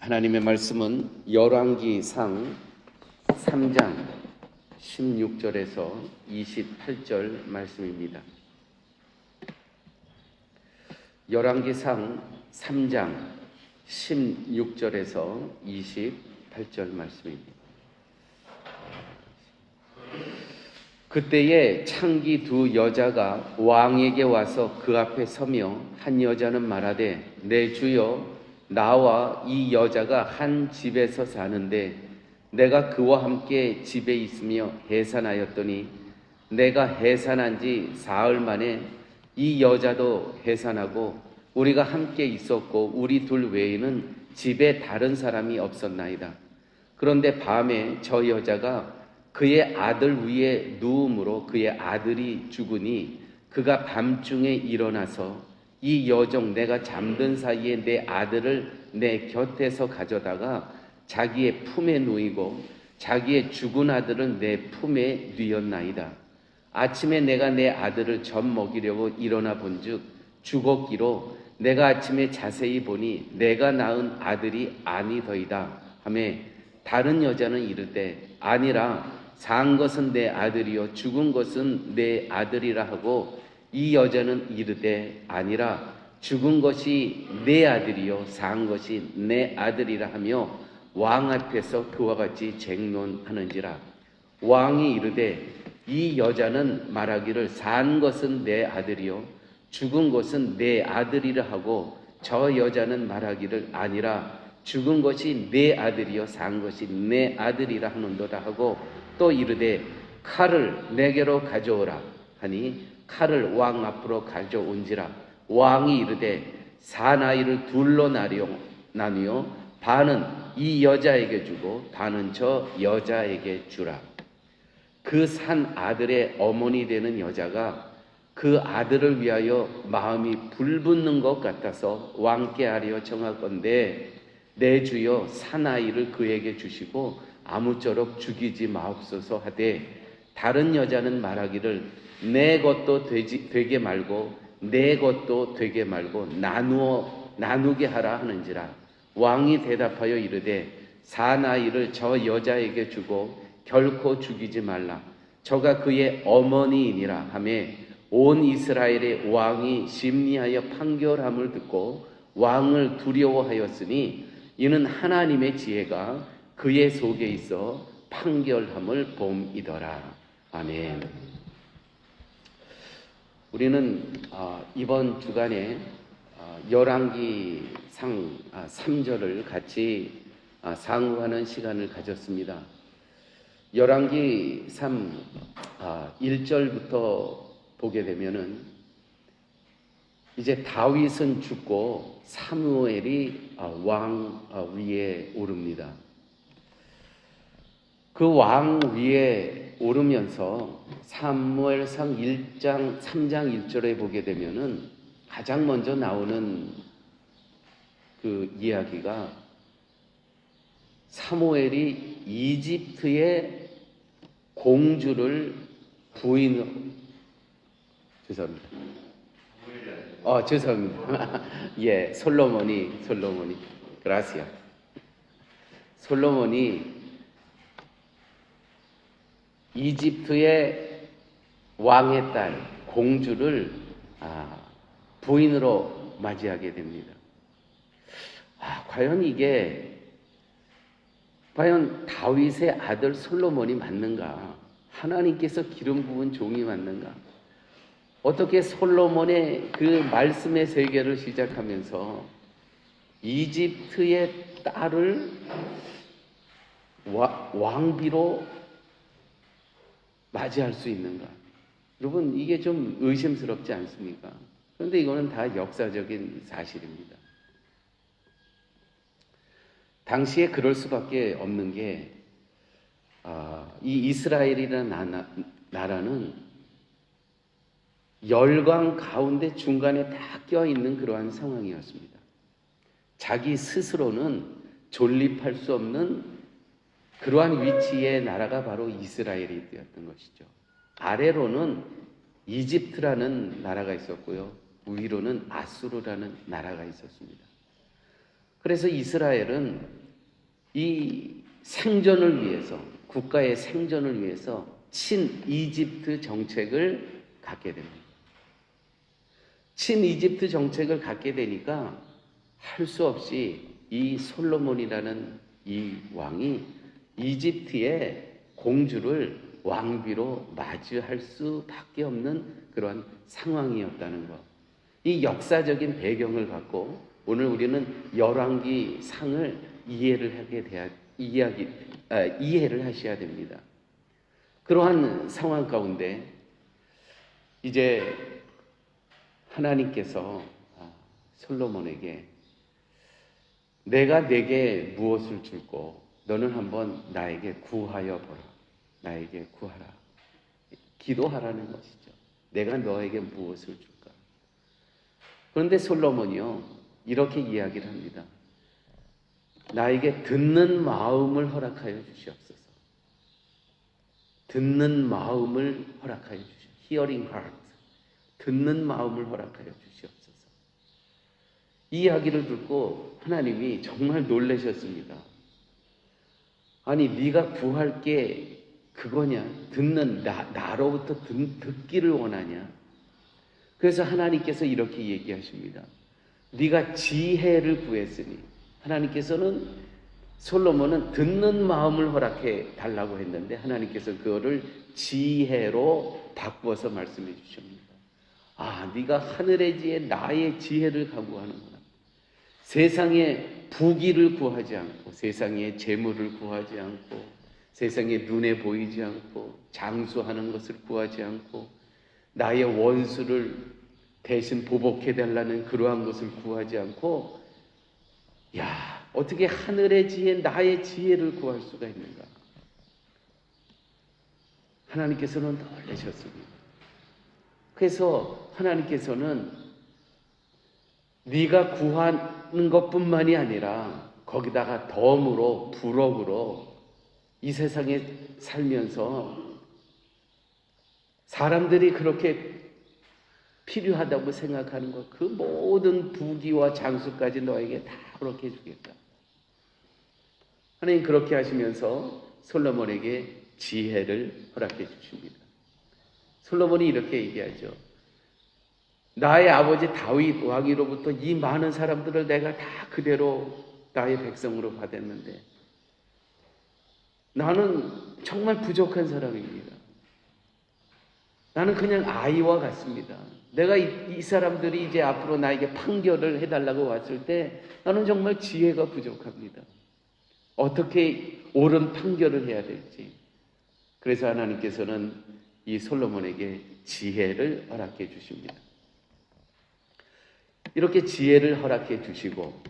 하나님의 말씀은 열왕기상 3장 16절에서 28절 말씀입니다. 열왕기상 3장 16절에서 28절 말씀입니다. 그때에 창기 두 여자가 왕에게 와서 그 앞에 서며 한 여자는 말하되 내 주여 나와 이 여자가 한 집에서 사는데 내가 그와 함께 집에 있으며 해산하였더니 내가 해산한 지 사흘 만에 이 여자도 해산하고 우리가 함께 있었고 우리 둘 외에는 집에 다른 사람이 없었나이다. 그런데 밤에 저 여자가 그의 아들 위에 누움으로 그의 아들이 죽으니 그가 밤중에 일어나서 이 여종 내가 잠든 사이에 내 아들을 내 곁에서 가져다가 자기의 품에 누이고 자기의 죽은 아들을 내 품에 뉘었나이다. 아침에 내가 내 아들을 젖 먹이려고 일어나 본즉 죽었기로 내가 아침에 자세히 보니 내가 낳은 아들이 아니더이다 하매 다른 여자는 이르되 아니라 산 것은 내 아들이요 죽은 것은 내 아들이라 하고 이 여자는 이르되 아니라 죽은 것이 내 아들이요 산 것이 내 아들이라 하며 왕 앞에서 그와 같이 쟁론하는지라. 왕이 이르되 이 여자는 말하기를 산 것은 내 아들이요 죽은 것은 내 아들이라 하고 저 여자는 말하기를 아니라 죽은 것이 내 아들이요 산 것이 내 아들이라 하는도다 하고 또 이르되 칼을 내게로 가져오라 하니 칼을 왕 앞으로 가져온지라. 왕이 이르되 사나이를 둘로 나뉘어 나뉘어 반은 이 여자에게 주고 반은 저 여자에게 주라. 그 산 아들의 어머니 되는 여자가 그 아들을 위하여 마음이 불붙는 것 같아서 왕께 하려 정할 건데 내 주여 사나이를 그에게 주시고 아무쪼록 죽이지 마옵소서 하되 다른 여자는 말하기를 내 것도 되지, 되게 말고 내 것도 되게 말고 나누어 나누게 하라 하는지라. 왕이 대답하여 이르되 사나이를 저 여자에게 주고 결코 죽이지 말라. 저가 그의 어머니이니라 하매 온 이스라엘의 왕이 심리하여 판결함을 듣고 왕을 두려워하였으니 이는 하나님의 지혜가 그의 속에 있어 판결함을 봄이더라. 아멘. 우리는 어, 이번 주간에 어, 열왕기 상 3절을 같이 어, 상호하는 시간을 가졌습니다. 열왕기 3 1절부터 보게 되면은 이제 다윗은 죽고 사무엘이 왕 위에 오릅니다. 그 왕 위에 오르면서 사무엘상 1장 3장 1절에 보게 되면은 가장 먼저 나오는 그 이야기가 사무엘이 이집트의 공주를 부인 죄송합니다. 어 죄송합니다. 예 솔로몬이 솔로몬이 그라시아 솔로몬이 이집트의 왕의 딸 공주를 아, 부인으로 맞이하게 됩니다. 아, 과연 이게 과연 다윗의 아들 솔로몬이 맞는가? 하나님께서 기름 부은 종이 맞는가? 어떻게 솔로몬의 그 말씀의 세계를 시작하면서 이집트의 딸을 왕비로 맞이할 수 있는가? 여러분, 이게 좀 의심스럽지 않습니까? 그런데 이거는 다 역사적인 사실입니다. 당시에 그럴 수밖에 없는 게, 어, 이 이스라엘이라는 나라, 나라는 열강 가운데 중간에 다 껴있는 그러한 상황이었습니다. 자기 스스로는 존립할 수 없는 그러한 위치의 나라가 바로 이스라엘이 되었던 것이죠. 아래로는 이집트라는 나라가 있었고요. 위로는 아수르라는 나라가 있었습니다. 그래서 이스라엘은 이 생존을 위해서 국가의 생존을 위해서 친 이집트 정책을 갖게 됩니다. 친 이집트 정책을 갖게 되니까 할 수 없이 이 솔로몬이라는 이 왕이 이집트의 공주를 왕비로 맞이할 수밖에 없는 그러한 상황이었다는 것. 이 역사적인 배경을 갖고 오늘 우리는 열왕기 상을 이해를 하게 돼야 이야기 아, 이해를 하셔야 됩니다. 그러한 상황 가운데 이제 하나님께서 아, 솔로몬에게 내가 내게 무엇을 줄고 너는 한번 나에게 구하여 보라. 나에게 구하라. 기도하라는 것이죠. 내가 너에게 무엇을 줄까? 그런데 솔로몬이요, 이렇게 이야기를 합니다. 나에게 듣는 마음을 허락하여 주시옵소서. 듣는 마음을 허락하여 주시옵소서. Hearing heart. 듣는 마음을 허락하여 주시옵소서. 이 이야기를 듣고 하나님이 정말 놀라셨습니다. 아니 네가 구할 게 그거냐? 듣는 나, 나로부터 듣, 듣기를 원하냐? 그래서 하나님께서 이렇게 얘기하십니다. 네가 지혜를 구했으니 하나님께서는 솔로몬은 듣는 마음을 허락해 달라고 했는데 하나님께서 그거를 지혜로 바꾸어서 말씀해 주십니다. 아, 네가 하늘의 지혜 나의 지혜를 강구하는구나. 세상의 부귀를 구하지 않고 세상의 재물을 구하지 않고 세상에 눈에 보이지 않고 장수하는 것을 구하지 않고 나의 원수를 대신 보복해 달라는 그러한 것을 구하지 않고 야 어떻게 하늘의 지혜 나의 지혜를 구할 수가 있는가 하나님께서는 놀라셨습니다. 그래서 하나님께서는 네가 구 하는 것뿐만이 아니라 거기다가 덤으로 부럭으로 이 세상에 살면서 사람들이 그렇게 필요하다고 생각하는 것, 그 모든 부귀와 장수까지 너에게 다 그렇게 해주겠다. 하나님 그렇게 하시면서 솔로몬에게 지혜를 허락해 주십니다. 솔로몬이 이렇게 얘기하죠. 나의 아버지 다윗 왕위로부터 이 많은 사람들을 내가 다 그대로 나의 백성으로 받았는데 나는 정말 부족한 사람입니다. 나는 그냥 아이와 같습니다. 내가 이, 이, 사람들이 이제 앞으로 나에게 판결을 해달라고 왔을 때 나는 정말 지혜가 부족합니다. 어떻게 옳은 판결을 해야 될지. 그래서 하나님께서는 이 솔로몬에게 지혜를 허락해 주십니다. 이렇게 지혜를 허락해 주시고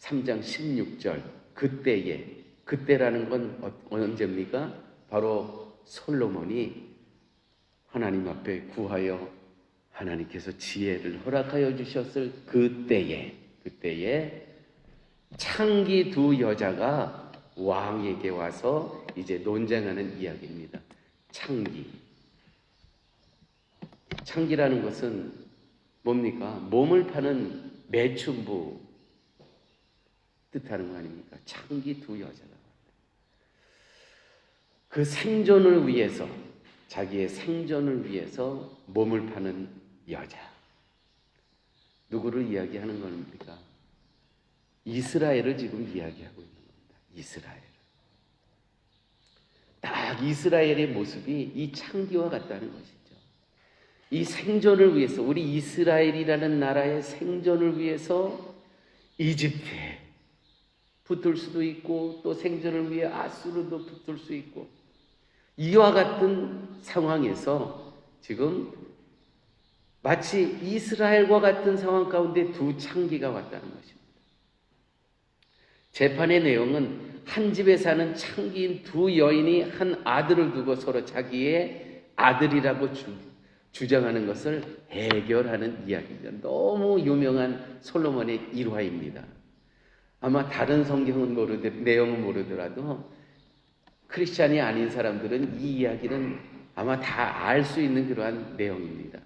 3장 16절 그때에 그때라는 건 어, 언제입니까? 바로 솔로몬이 하나님 앞에 구하여 하나님께서 지혜를 허락하여 주셨을 그때에 그때에 창기 두 여자가 왕에게 와서 이제 논쟁하는 이야기입니다. 창기. 창기라는 것은 뭡니까? 몸을 파는 매춘부 뜻하는 거 아닙니까? 창기 두 여자가. 그 생존을 위해서, 자기의 생존을 위해서 몸을 파는 여자. 누구를 이야기하는 겁니까? 이스라엘을 지금 이야기하고 있는 겁니다. 이스라엘. 딱 이스라엘의 모습이 이 창기와 같다는 것이죠. 이 생존을 위해서, 우리 이스라엘이라는 나라의 생존을 위해서 이집트에 붙을 수도 있고 또 생존을 위해 아수르도 붙을 수 있고 이와 같은 상황에서 지금 마치 이스라엘과 같은 상황 가운데 두 창기가 왔다는 것입니다. 재판의 내용은 한 집에 사는 창기인 두 여인이 한 아들을 두고 서로 자기의 아들이라고 주, 주장하는 것을 해결하는 이야기입니다. 너무 유명한 솔로몬의 일화입니다. 아마 다른 성경은 모르더 내용은 모르더라도 크리스찬이 아닌 사람들은 이 이야기는 아마 다 알 수 있는 그러한 내용입니다.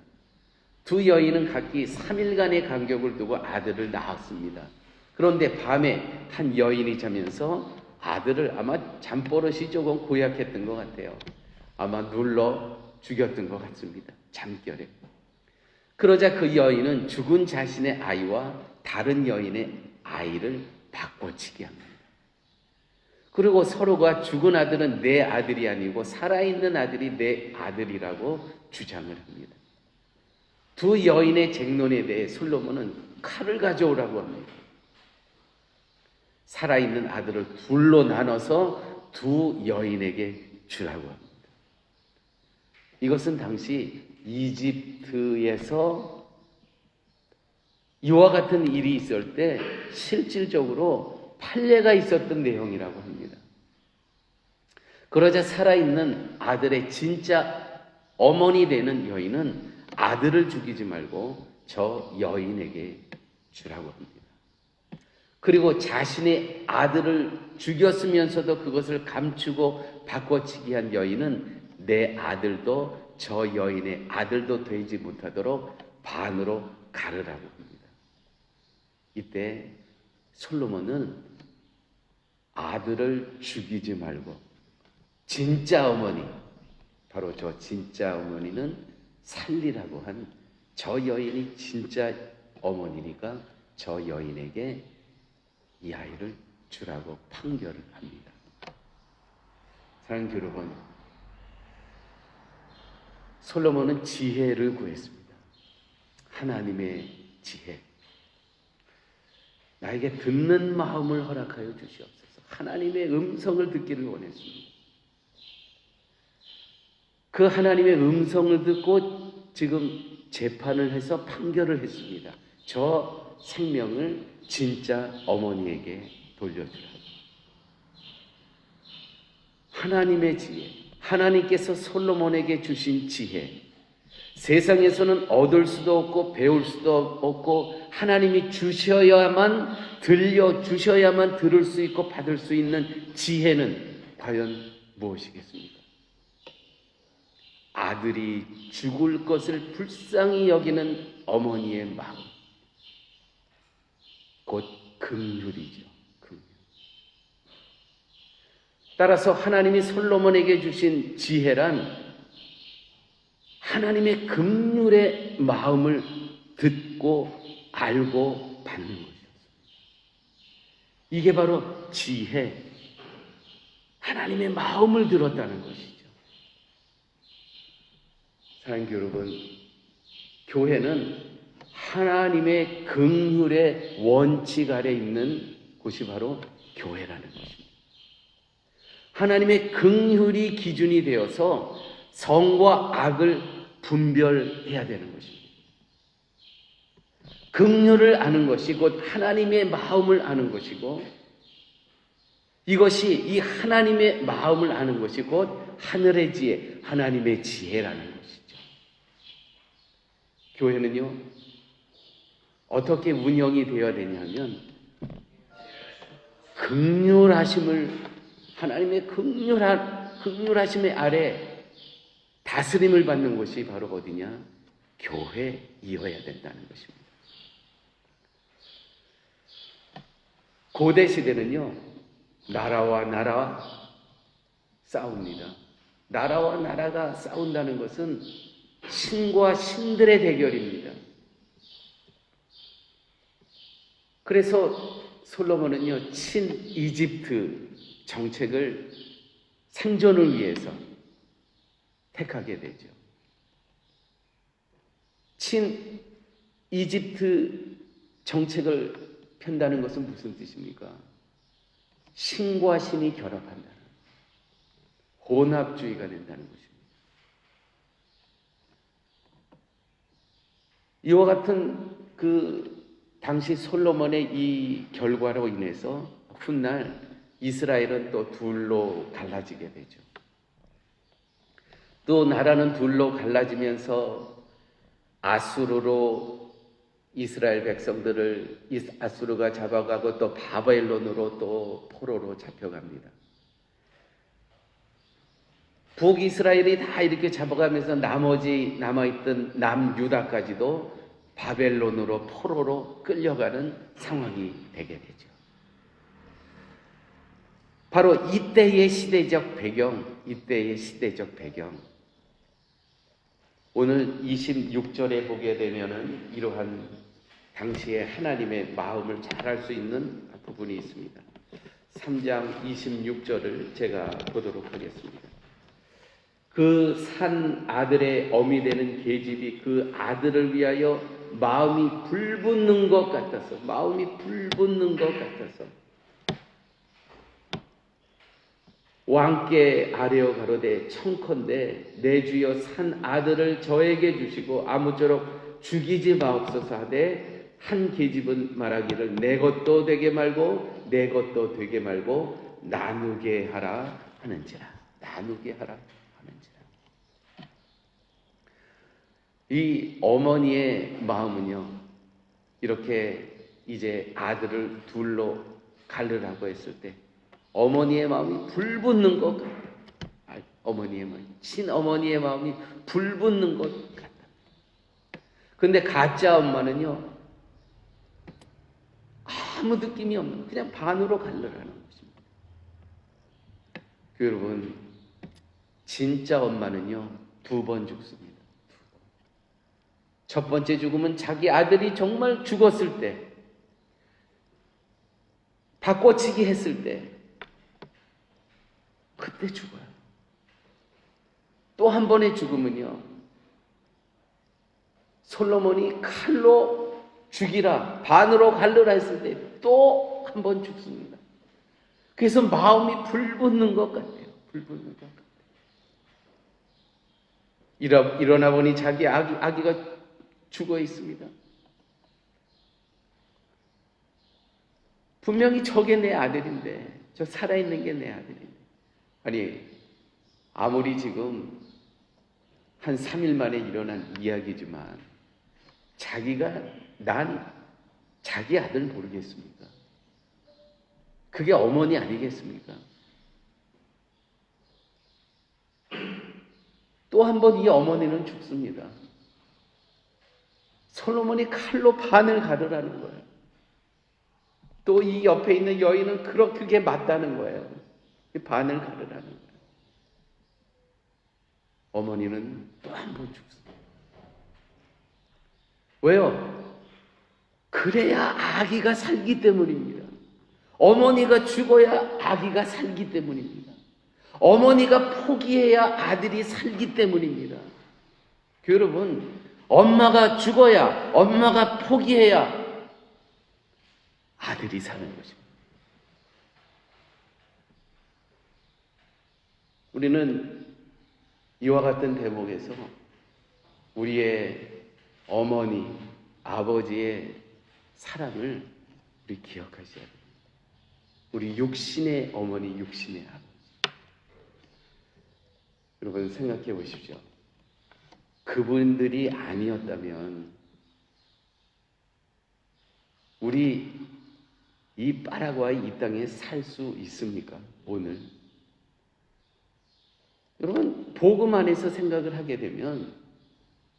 두 여인은 각기 3일간의 간격을 두고 아들을 낳았습니다. 그런데 밤에 한 여인이 자면서 아들을 아마 잠버릇이 조금 고약했던 것 같아요. 아마 눌러 죽였던 것 같습니다. 잠결에. 그러자 그 여인은 죽은 자신의 아이와 다른 여인의 아이를 바꿔치기 합니다. 그리고 서로가 죽은 아들은 내 아들이 아니고 살아있는 아들이 내 아들이라고 주장을 합니다. 두 여인의 쟁론에 대해 솔로몬은 칼을 가져오라고 합니다. 살아있는 아들을 둘로 나눠서 두 여인에게 주라고 합니다. 이것은 당시 이집트에서 이와 같은 일이 있을 때 실질적으로 판례가 있었던 내용이라고 합니다. 그러자 살아있는 아들의 진짜 어머니 되는 여인은 아들을 죽이지 말고 저 여인에게 주라고 합니다. 그리고 자신의 아들을 죽였으면서도 그것을 감추고 바꿔치기 한 여인은 내 아들도 저 여인의 아들도 되지 못하도록 반으로 가르라고 합니다. 이때 솔로몬은 아들을 죽이지 말고 진짜 어머니, 바로 저 진짜 어머니는 살리라고 한 저 여인이 진짜 어머니니까 저 여인에게 이 아이를 주라고 판결을 합니다. 사랑하는 여러분, 솔로몬은 지혜를 구했습니다. 하나님의 지혜. 나에게 듣는 마음을 허락하여 주시옵소서. 하나님의 음성을 듣기를 원했습니다. 그 하나님의 음성을 듣고 지금 재판을 해서 판결을 했습니다. 저 생명을 진짜 어머니에게 돌려주라고. 하나님의 지혜, 하나님께서 솔로몬에게 주신 지혜, 세상에서는 얻을 수도 없고 배울 수도 없고 하나님이 주셔야만 들려 주셔야만 들을 수 있고 받을 수 있는 지혜는 과연 무엇이겠습니까? 아들이 죽을 것을 불쌍히 여기는 어머니의 마음. 곧 긍휼이죠. 긍휼. 따라서 하나님이 솔로몬에게 주신 지혜란 하나님의 긍휼의 마음을 듣고 알고 받는 것이었습니다. 이게 바로 지혜, 하나님의 마음을 들었다는 것이죠. 사랑하는 여러분, 교회는 하나님의 긍휼의 원칙 아래 있는 곳이 바로 교회라는 것입니다. 하나님의 긍휼이 기준이 되어서 성과 악을 분별해야 되는 것입니다. 긍휼을 아는 것이 곧 하나님의 마음을 아는 것이고 이것이 이 하나님의 마음을 아는 것이 곧 하늘의 지혜, 하나님의 지혜라는 것이죠. 교회는요, 어떻게 운영이 되어야 되냐면, 극률하심을, 하나님의 극률한, 극률하심의 아래 다스림을 받는 곳이 바로 어디냐? 교회이어야 된다는 것입니다. 고대 시대는요, 나라와 나라 싸웁니다. 나라와 나라가 싸운다는 것은 신과 신들의 대결입니다. 그래서 솔로몬은요, 친 이집트 정책을 생존을 위해서 택하게 되죠. 친 이집트 정책을 편다는 것은 무슨 뜻입니까? 신과 신이 결합한다는 혼합주의가 된다는 것입니다. 이와 같은 그 당시 솔로몬의 이 결과로 인해서 훗날 이스라엘은 또 둘로 갈라지게 되죠. 또 나라는 둘로 갈라지면서 아수르로 이스라엘 백성들을 아수르가 잡아가고 또 바벨론으로 또 포로로 잡혀갑니다. 북이스라엘이 다 이렇게 잡아가면서 나머지 남아있던 남유다까지도 바벨론으로 포로로 끌려가는 상황이 되게 되죠. 바로 이때의 시대적 배경, 이때의 시대적 배경. 오늘 26절에 보게 되면은 이러한 당시에 하나님의 마음을 잘 알 수 있는 부분이 있습니다. 3장 26절을 제가 보도록 하겠습니다. 그 산 아들의 어미 되는 계집이 그 아들을 위하여 마음이 불붙는 것 같아서 마음이 불붙는 것 같아서 왕께 아뢰어 가로되 청컨대 내 주여 산 아들을 저에게 주시고 아무쪼록 죽이지 마옵소서 하되 한 계집은 말하기를 내 것도 되게 말고 내 것도 되게 말고 나누게 하라 하는지라. 나누게 하라 하는지라. 이 어머니의 마음은요 이렇게 이제 아들을 둘로 갈르라고 했을 때 어머니의 마음이 불붙는 것 같다. 아, 어머니의 마음, 친어머니의 마음이 불붙는 것 같다. 근데 가짜 엄마는요, 아무 느낌이 없는, 그냥 반으로 갈르라는 것입니다. 그 여러분, 진짜 엄마는요, 두 번 죽습니다. 첫 번째 죽음은 자기 아들이 정말 죽었을 때, 바꿔치기 했을 때, 그때 죽어요. 또 한 번의 죽음은요. 솔로몬이 칼로 죽이라 반으로 갈르라 했을 때 또 한 번 죽습니다. 그래서 마음이 불붙는 것 같아요. 불붙는 것 같아요. 일어, 일어나 보니 자기 아기, 아기가 죽어 있습니다. 분명히 저게 내 아들인데, 저 살아있는 게 내 아들인데. 아니, 아무리 지금 한 3일 만에 일어난 이야기지만 자기가 난 자기 아들 모르겠습니까? 그게 어머니 아니겠습니까? 또 한 번 이 어머니는 죽습니다. 솔로몬이 칼로 반을 가르라는 거예요. 또 이 옆에 있는 여인은 그렇게 맞다는 거예요. 반을 가르라는 거예요. 어머니는 또 한 번 죽습니다. 왜요? 그래야 아기가 살기 때문입니다. 어머니가 죽어야 아기가 살기 때문입니다. 어머니가 포기해야 아들이 살기 때문입니다. 여러분, 엄마가 죽어야, 엄마가 포기해야 아들이 사는 것입니다. 우리는 이와 같은 대목에서 우리의 어머니, 아버지의 사랑을 우리 기억하셔야 됩니다. 우리 육신의 어머니, 육신의 아버지. 여러분 생각해 보십시오. 그분들이 아니었다면 우리 이 파라과이 이 땅에 살 수 있습니까? 오늘 여러분 복음 안에서 생각을 하게 되면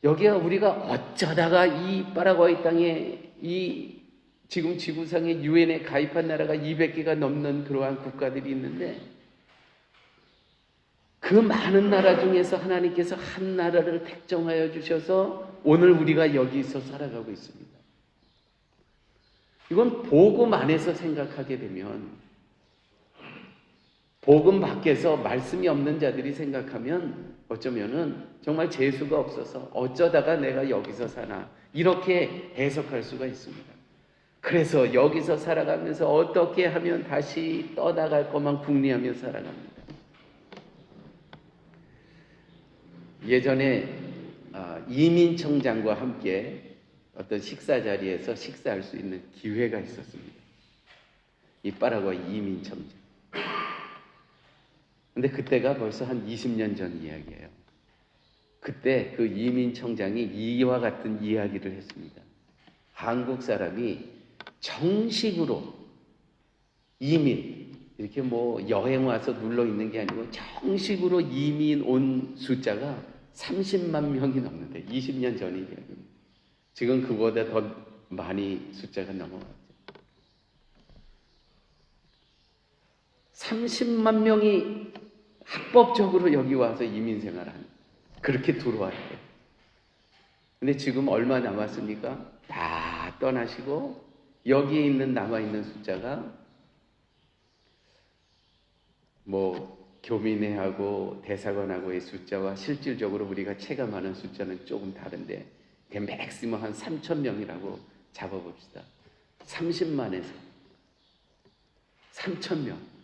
여기가 우리가 어쩌다가 이 파라과이 땅에 이 지금 지구상에 유엔에 가입한 나라가 200개가 넘는 그러한 국가들이 있는데 그 많은 나라 중에서 하나님께서 한 나라를 택정하여 주셔서 오늘 우리가 여기서 살아가고 있습니다. 이건 복음 안에서 생각하게 되면 복음 밖에서 말씀이 없는 자들이 생각하면 어쩌면은 정말 재수가 없어서 어쩌다가 내가 여기서 사나 이렇게 해석할 수가 있습니다. 그래서 여기서 살아가면서 어떻게 하면 다시 떠나갈 것만 궁리하며 살아갑니다. 예전에 아, 이민청장과 함께 어떤 식사 자리에서 식사할 수 있는 기회가 있었습니다. 이 파라과이 이민청장. 근데 그때가 벌써 한 20년 전 이야기예요. 그때 그 이민 청장이 이와 같은 이야기를 했습니다. 한국 사람이 정식으로 이민, 이렇게 뭐 여행 와서 눌러 있는 게 아니고 정식으로 이민 온 숫자가 30만 명이 넘는데 20년 전 이야기입니다. 지금 그보다 더 많이 숫자가 넘어갔죠. 30만 명이 합법적으로 여기 와서 이민 생활하는 그렇게 들어왔대요. 근데 지금 얼마 남았습니까? 다 떠나시고 여기에 있는 남아 있는 숫자가 뭐 교민회하고 대사관하고의 숫자와 실질적으로 우리가 체감하는 숫자는 조금 다른데 그 맥시멈 한 3천 명이라고 잡아봅시다. 30만에서 3천 명.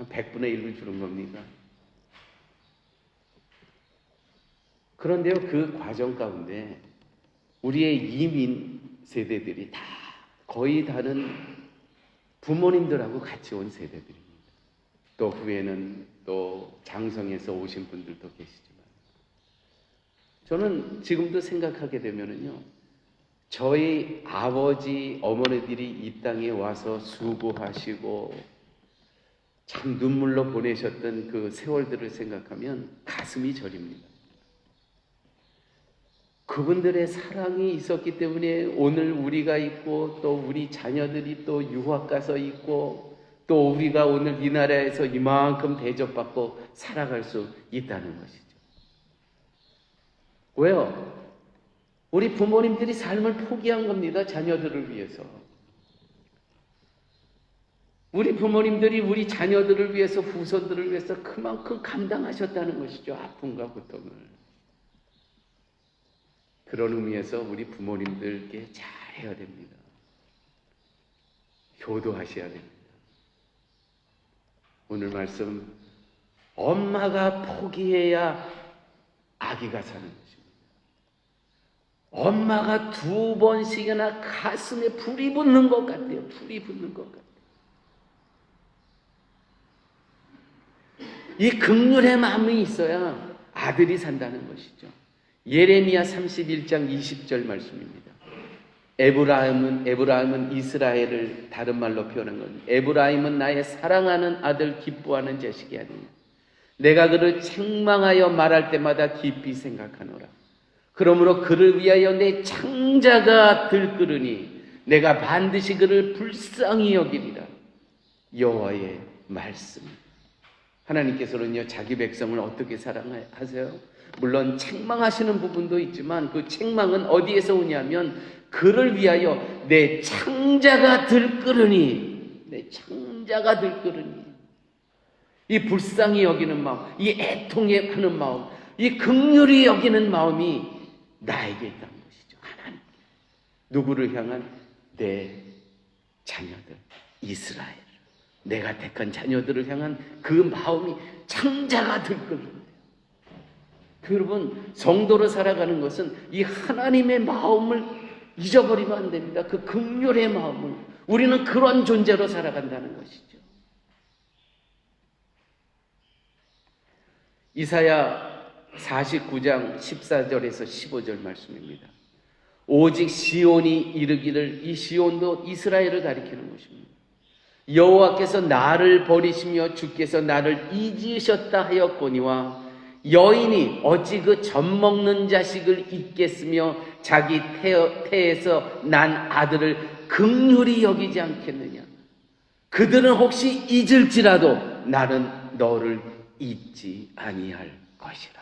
한 100분의 1을 주는 겁니까? 그런데요, 그 과정 가운데 우리의 이민 세대들이 다 거의 다른 부모님들하고 같이 온 세대들입니다. 또 후에는 또 장성에서 오신 분들도 계시지만 저는 지금도 생각하게 되면은요, 저희 아버지, 어머니들이 이 땅에 와서 수고하시고 참 눈물로 보내셨던 그 세월들을 생각하면 가슴이 저립니다. 그분들의 사랑이 있었기 때문에 오늘 우리가 있고 또 우리 자녀들이 또 유학 가서 있고 또 우리가 오늘 이 나라에서 이만큼 대접받고 살아갈 수 있다는 것이죠. 왜요? 우리 부모님들이 삶을 포기한 겁니다. 자녀들을 위해서. 우리 부모님들이 우리 자녀들을 위해서 후손들을 위해서 그만큼 감당하셨다는 것이죠. 아픔과 고통을. 그런 의미에서 우리 부모님들께 잘해야 됩니다. 효도하셔야 됩니다. 오늘 말씀 엄마가 포기해야 아기가 사는 것입니다. 엄마가 두 번씩이나 가슴에 불이 붙는 것 같아요. 불이 붙는 것 같아요. 이 극률의 마음이 있어야 아들이 산다는 것이죠. 예레미야 31장 20절 말씀입니다. 에브라임은 에브라임은 이스라엘을 다른 말로 표현한 건 에브라임은 나의 사랑하는 아들 기뻐하는 자식이 아니냐. 내가 그를 책망하여 말할 때마다 깊이 생각하노라. 그러므로 그를 위하여 내 창자가 들끓으니 내가 반드시 그를 불쌍히 여기리라. 여호와의 말씀. 하나님께서는요 자기 백성을 어떻게 사랑하세요? 물론 책망하시는 부분도 있지만 그 책망은 어디에서 오냐면 그를 위하여 내 창자가 들끓으니 내 창자가 들끓으니 이 불쌍히 여기는 마음, 이 애통해 하는 마음, 이 극률이 여기는 마음이 나에게 있다는 것이죠. 하나님 누구를 향한 내 자녀들 이스라엘 내가 택한 자녀들을 향한 그 마음이 창자가 들끓는 그 여러분 성도로 살아가는 것은 이 하나님의 마음을 잊어버리면 안 됩니다. 그 극률의 마음을 우리는 그런 존재로 살아간다는 것이죠. 이사야 49장 14절에서 15절 말씀입니다. 오직 시온이 이르기를 이 시온도 이스라엘을 가리키는 것입니다. 여호와께서 나를 버리시며 주께서 나를 잊으셨다 하였거니와 여인이 어찌 그 젖먹는 자식을 잊겠으며 자기 태, 태에서 난 아들을 극률히 여기지 않겠느냐? 그들은 혹시 잊을지라도 나는 너를 잊지 아니할 것이라.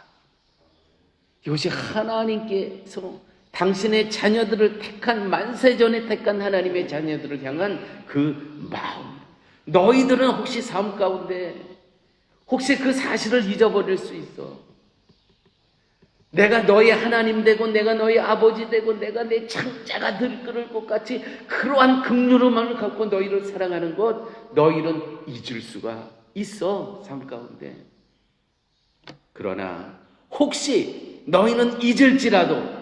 이것이 하나님께서 당신의 자녀들을 택한 만세전에 택한 하나님의 자녀들을 향한 그 마음 너희들은 혹시 삶 가운데 혹시 그 사실을 잊어버릴 수 있어. 내가 너의 하나님 되고 내가 너의 아버지 되고 내가 내 창자가 들끓을 것 같이 그러한 극률음을 갖고 너희를 사랑하는 것 너희는 잊을 수가 있어 삶 가운데. 그러나 혹시 너희는 잊을지라도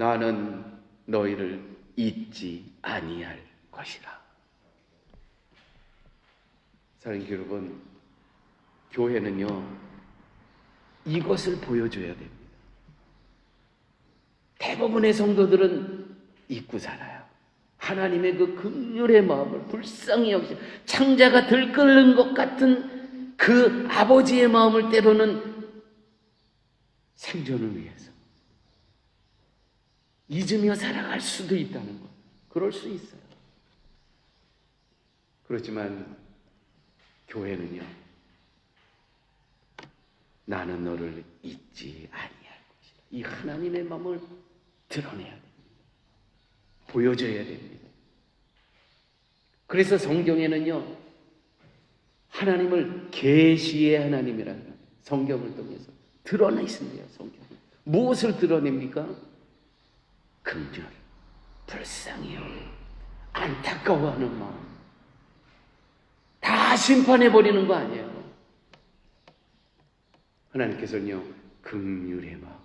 나는 너희를 잊지 아니할 것이라. 사랑하는 여러분, 교회는요, 이것을 보여줘야 됩니다. 대부분의 성도들은 잊고 살아요. 하나님의 그 극률의 마음을 불쌍히 여기시 창자가 들끓는 것 같은 그 아버지의 마음을 때로는 생존을 위해서 잊으며 살아갈 수도 있다는 것. 그럴 수 있어요. 그렇지만 교회는요. 나는 너를 잊지 아니할 것이다. 이 하나님의 마음을 드러내야 됩니다. 보여줘야 됩니다. 그래서 성경에는요. 하나님을 계시의 하나님이라는. 성경을 통해서 드러내신대요. 성경. 무엇을 드러냅니까? 긍휼, 불쌍히요, 안타까워하는 마음. 다 심판해 버리는 거 아니에요. 하나님께서는요 긍휼의 마음.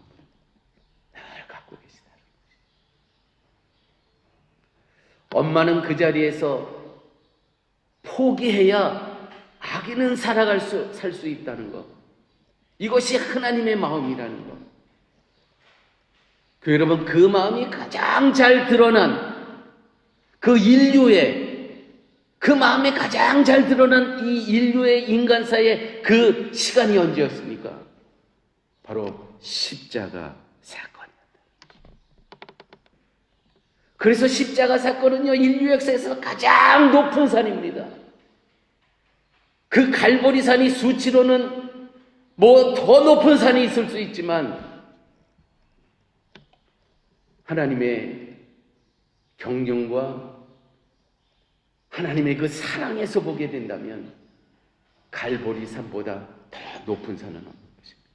엄마는 그 자리에서 포기해야 아기는 살아갈 수, 살 수 있다는 것. 이것이 하나님의 마음이라는 것. 그 여러분, 그 마음이 가장 잘 드러난 그 인류의 그 마음이 가장 잘 드러난 이 인류의 인간사의 그 시간이 언제였습니까? 바로 십자가 사건이었다. 그래서 십자가 사건은요, 인류 역사에서 가장 높은 산입니다. 그 갈보리 산이 수치로는 뭐 더 높은 산이 있을 수 있지만 하나님의 경륜과 하나님의 그 사랑에서 보게 된다면 갈보리산보다 더 높은 산은 없는 것입니다.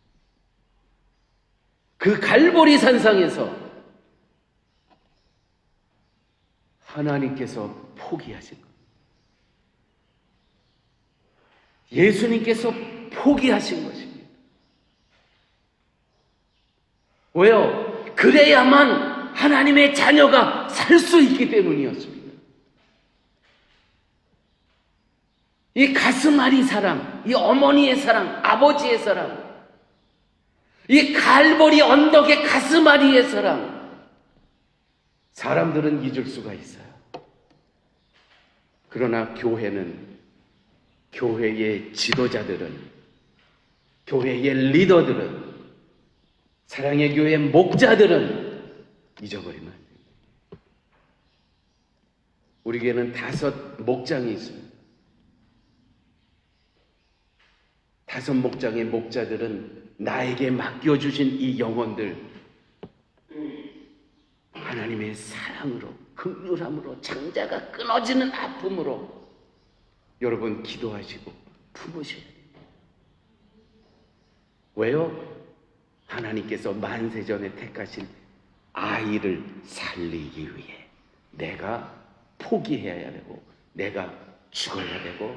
그 갈보리 산상에서 하나님께서 포기하신 것. 예수님께서 포기하신 것입니다. 왜요? 그래야만 하나님의 자녀가 살 수 있기 때문이었습니다. 이 가슴앓이 사랑, 이 어머니의 사랑, 아버지의 사랑, 이 갈보리 언덕의 가슴앓이의 사랑, 사람들은 잊을 수가 있어요. 그러나 교회는, 교회의 지도자들은, 교회의 리더들은, 사랑의 교회 목자들은 잊어버리면 안 됩니다. 우리에게는 다섯 목장이 있습니다. 다섯 목장의 목자들은 나에게 맡겨주신 이 영혼들 하나님의 사랑으로 극률함으로 장자가 끊어지는 아픔으로 여러분 기도하시고 품으셔야 됩니다. 왜요? 하나님께서 만세전에 택하신 아이를 살리기 위해 내가 포기해야 되고 내가 죽어야 되고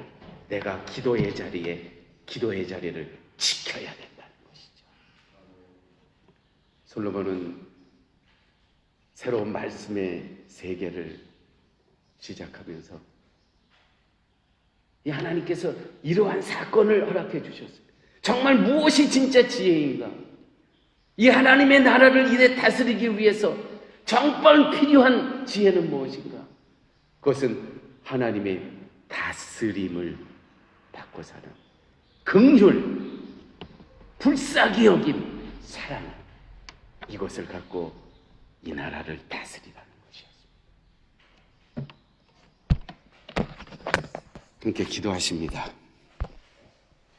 내가 기도의 자리에 기도의 자리를 지켜야 된다는 것이죠. 솔로몬은 새로운 말씀의 세계를 시작하면서 이 하나님께서 이러한 사건을 허락해 주셨습니다. 정말 무엇이 진짜 지혜인가? 이 하나님의 나라를 이래 다스리기 위해서 정말 필요한 지혜는 무엇인가? 그것은 하나님의 다스림을 받고 사는 긍휼, 불쌍히 여김, 사랑 이것을 갖고 이 나라를 다스리라는 것이었습니다. 함께 기도하십니다.